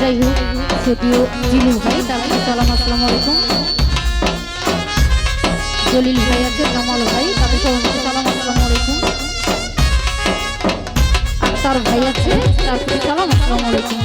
যাই হোক প্রিয় জিলু ভাই, তারপরে সালাম আসসালাম আলাইকুম। জলিল ভাই আছে জামাল ভাই, তাদের সবাইকে সালাম আসসালাম আলাইকুম। আক্তার ভাই আছে, তারপরে সালাম আসসালামু আলাইকুম।